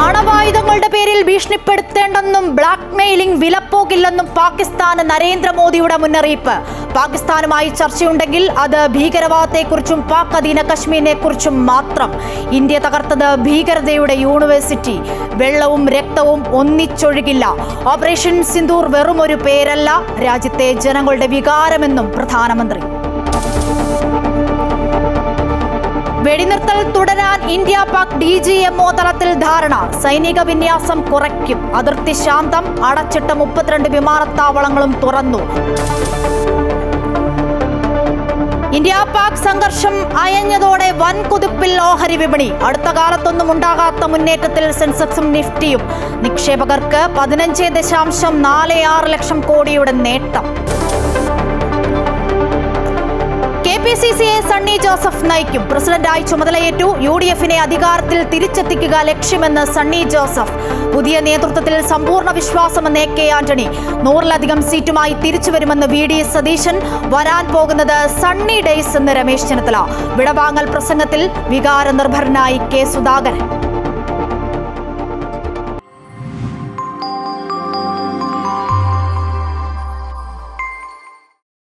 ആണവായുധങ്ങളുടെ പേരിൽ ഭീഷണിപ്പെടുത്തേണ്ടെന്നും black mailing വിലപ്പോകില്ലെന്നും പാകിസ്ഥാന് നരേന്ദ്രമോദിയുടെ മുന്നറിയിപ്പ്. പാകിസ്ഥാനുമായി ചർച്ചയുണ്ടെങ്കിൽ അത് ഭീകരവാദത്തെക്കുറിച്ചും പാക് അധീന കശ്മീരിനെ കുറിച്ചും മാത്രം. ഇന്ത്യ തകർത്തത് ഭീകരതയുടെ യൂണിവേഴ്സിറ്റി. വെള്ളവും രക്തവും ഒന്നിച്ചൊഴുകില്ല. ഓപ്പറേഷൻ സിന്ദൂർ വെറും ഒരു പേരല്ല രാജ്യത്തെ ജനങ്ങളുടെ വികാരമെന്നും പ്രധാനമന്ത്രി. വെടിനിർത്തൽ തുടരാൻ India Pak D G MO തലത്തിൽ ധാരണ. സൈനിക വിന്യാസം കുറയ്ക്കും. അതിർത്തി ശാന്തം. അടച്ചിട്ട മുപ്പത്തിരണ്ട് വിമാനത്താവളങ്ങളും തുറന്നു. ഇന്ത്യ പാക് സംഘർഷം അയഞ്ഞതോടെ വൻ കുതിപ്പിൽ ഓഹരി വിപണി. അടുത്ത കാലത്തൊന്നും ഉണ്ടാകാത്ത മുന്നേറ്റത്തിൽ സെൻസെക്സും നിഫ്റ്റിയും. നിക്ഷേപകർക്ക് പതിനഞ്ച് ദശാംശം നാല് ആറ് ലക്ഷം കോടിയുടെ നേട്ടം. പി സി സണ്ണി ജോസഫ് നയിക്കും. പ്രസിഡന്റായി ചുമതലയേറ്റു യു ഡി എഫിനെ അധികാരത്തിൽ തിരിച്ചെത്തിക്കുക ലക്ഷ്യമെന്ന് സണ്ണി ജോസഫ്. പുതിയ നേതൃത്വത്തിൽ സമ്പൂർണ വിശ്വാസമെന്ന് എ കെ ആന്റണി. നൂറിലധികം സീറ്റുമായി തിരിച്ചുവരുമെന്ന് വി ഡി സതീശൻ. വരാൻ പോകുന്നത് സണ്ണി ഡേയ്സ് എന്ന് രമേശ് ചെന്നിത്തല. വിടവാങ്ങൽ പ്രസംഗത്തിൽ വികാരനിർഭരനായി കെ സുധാകരൻ.